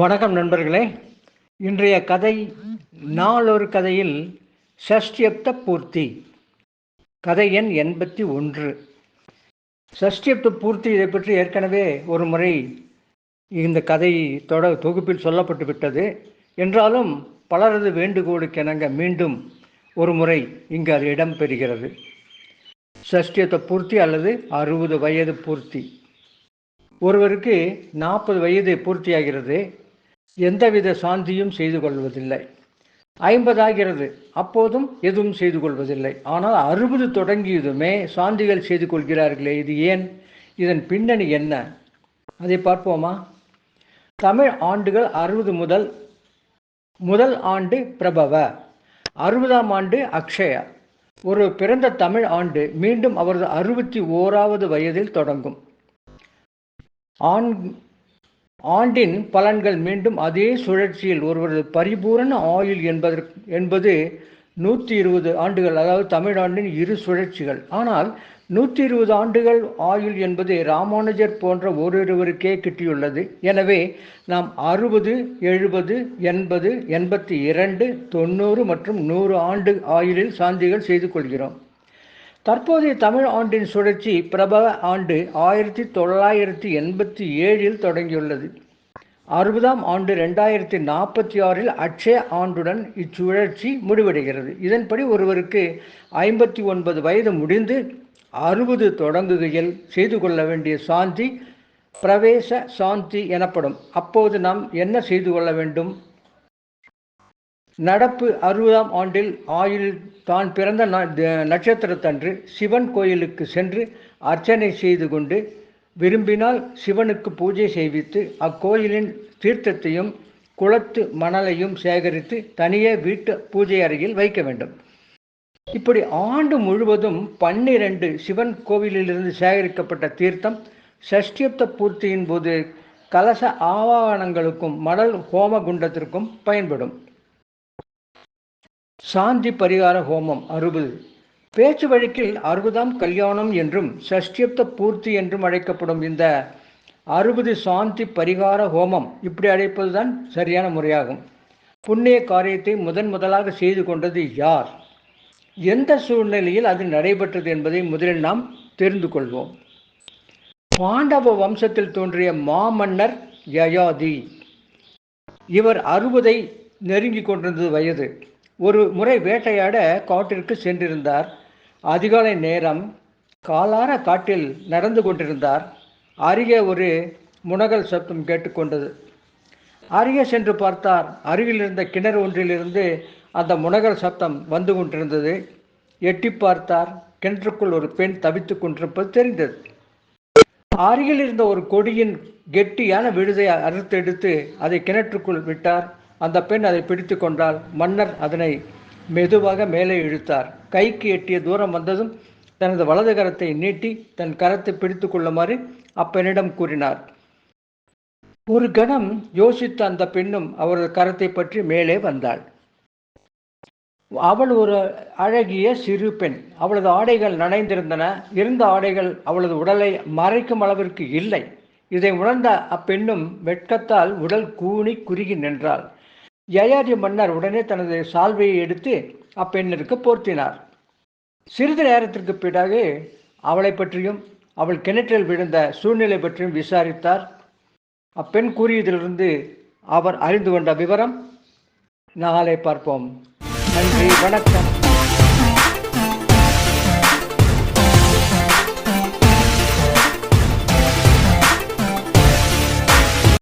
வணக்கம் நண்பர்களே. இன்றைய கதை நாளொரு கதையில் சஷ்டியப்த பூர்த்தி. கதை எண் எண்பத்தி ஒன்று. சஷ்டியப்த பூர்த்தி இதை பற்றி ஏற்கனவே ஒரு முறை இந்த கதை தொட தொகுப்பில் சொல்லப்பட்டு விட்டது. என்றாலும் பலரது வேண்டுகோளுக்கெனங்க மீண்டும் ஒரு முறை இங்கு அது இடம்பெறுகிறது ஷஷ்டியத்த பூர்த்தி அல்லது அறுபது வயது பூர்த்தி. ஒருவருக்கு நாற்பது வயது பூர்த்தியாகிறது. எந்தவித சாந்தியும் செய்து கொள்வதில்லை. ஐம்பதாகிறது. அப்போதும் எதுவும் செய்து கொள்வதில்லை. ஆனால் அறுபது தொடங்கியதுமே சாந்திகள் செய்து கொள்கிறார்களே இது ஏன்? இதன் பின்னணி என்ன? அதை பார்ப்போமா? தமிழ் ஆண்டுகள் அறுபது முதல் முதல் ஆண்டு பிரபவ அறுபதாம் ஆண்டு அக்ஷயா. ஒரு பிறந்த தமிழ் ஆண்டு மீண்டும் அவரது அறுபத்தி ஓராவது வயதில் தொடங்கும். ஆண் ஆண்டின் பலன்கள் மீண்டும் அதே சுழற்சியில் ஒருவரது பரிபூரண ஆயுள் என்பதற்கு என்பது நூற்றி இருபது ஆண்டுகள் அதாவது தமிழாண்டின் இரு சுழற்சிகள். ஆனால் நூற்றி இருபது ஆண்டுகள் ஆயுள் என்பது ராமானுஜர் போன்ற ஓரிருவருக்கே கிட்டியுள்ளது. எனவே நாம் அறுபது எழுபது எண்பது எண்பத்தி இரண்டு தொண்ணூறு மற்றும் நூறு ஆண்டு ஆயுளில் சாந்திகள் செய்து கொள்கிறோம். தற்போதைய தமிழ் ஆண்டின் சுழற்சி பிரபல ஆண்டு ஆயிரத்தி தொள்ளாயிரத்தி எண்பத்தி ஏழில் தொடங்கியுள்ளது. அறுபதாம் ஆண்டு ரெண்டாயிரத்தி நாற்பத்தி ஆறில் அட்சய ஆண்டுடன் இச்சுழற்சி முடிவடைகிறது. இதன்படி ஒருவருக்கு ஐம்பத்தி ஒன்பது வயது முடிந்து அறுபது தொடங்குகையில் செய்து கொள்ள வேண்டிய சாந்தி பிரவேச சாந்தி எனப்படும். அப்போது நாம் என்ன செய்து கொள்ள வேண்டும்? நடப்பு அறுபதாம் ஆண்டில் ஆயுள் தான் பிறந்த நட்சத்திரத்தன்று சிவன் கோயிலுக்கு சென்று அர்ச்சனை செய்து கொண்டு விரும்பினால் சிவனுக்கு பூஜை செய்வித்து அக்கோயிலின் தீர்த்தத்தையும் குளத்து மணலையும் சேகரித்து தனியே வீட்டு பூஜை அறையில் வைக்க வேண்டும். இப்படி ஆண்டு முழுவதும் பன்னிரண்டு சிவன் கோவிலிலிருந்து சேகரிக்கப்பட்ட தீர்த்தம் சஷ்டியப்த பூர்த்தியின் போது கலச ஆவாகனங்களுக்கும் மடல் ஹோம குண்டத்திற்கும் பயன்படும். சாந்தி பரிகார ஹோமம் அறுபது. பேச்சு வழக்கில் அறுபதாம் கல்யாணம் என்றும் சஷ்டியப்த பூர்த்தி என்றும் அழைக்கப்படும் இந்த அறுபது சாந்தி பரிகார ஹோமம் இப்படி அழைப்பதுதான் சரியான முறையாகும். புண்ணிய காரியத்தை முதன் முதலாக செய்து கொண்டது யார்? எந்த சூழ்நிலையில் அது நடைபெற்றது என்பதை முதலில் நாம் தெரிந்து கொள்வோம். பாண்டவ வம்சத்தில் தோன்றிய மாமன்னர் யயாதி. இவர் அறுபதை நெருங்கி கொண்டிருந்தது வயது. ஒரு முறை வேட்டையாட காட்டிற்கு சென்றிருந்தார். அதிகாலை நேரம் காலார காட்டில் நடந்து கொண்டிருந்தார். அருகே ஒரு முனகல் சப்தம் கேட்டுக்கொண்டது. அருகே சென்று பார்த்தார். அருகில் இருந்த கிணறு ஒன்றிலிருந்து அந்த முனகல் சப்தம் வந்து கொண்டிருந்தது. எட்டி பார்த்தார். கிணற்றுக்குள் ஒரு பெண் தவித்து கொண்டிருப்பது தெரிந்தது. அருகில் இருந்த ஒரு கொடியின் கெட்டியான விழுதை அறுத்தெடுத்து அதை கிணற்றுக்குள் விட்டார். அந்த பெண் அதை பிடித்து கொண்டால் மன்னர் அதனை மெதுவாக மேலே இழுத்தார். கைக்கு எட்டிய தூரம் வந்ததும் தனது வலது கரத்தை நீட்டி தன் கரத்தை பிடித்து கொள்ளுமாறு அப்பெண்ணிடம் கூறினார். ஒரு கணம் யோசித்த அந்த பெண்ணும் அவரது கரத்தை பற்றி மேலே வந்தாள். அவள் ஒரு அழகிய சிறு பெண். அவளது ஆடைகள் நனைந்திருந்தன. இருந்த ஆடைகள் அவளது உடலை மறைக்கும் அளவிற்கு இல்லை. இதை உணர்ந்த அப்பெண்ணும் வெட்கத்தால் உடல் கூணி குறுகி நின்றாள். யயாதி மன்னர் உடனே தனது சால்வையை எடுத்து அப்பெண்ணிற்கு போர்த்தினார். சிறிது நேரத்திற்கு பிறகு அவளை பற்றியும் அவள் கிணற்றில் விழுந்த சூழ்நிலை பற்றியும் விசாரித்தார். அப்பெண் கூறியதிலிருந்து அவர் அறிந்து கொண்ட விவரம் நாளை பார்ப்போம். நன்றி வணக்கம்.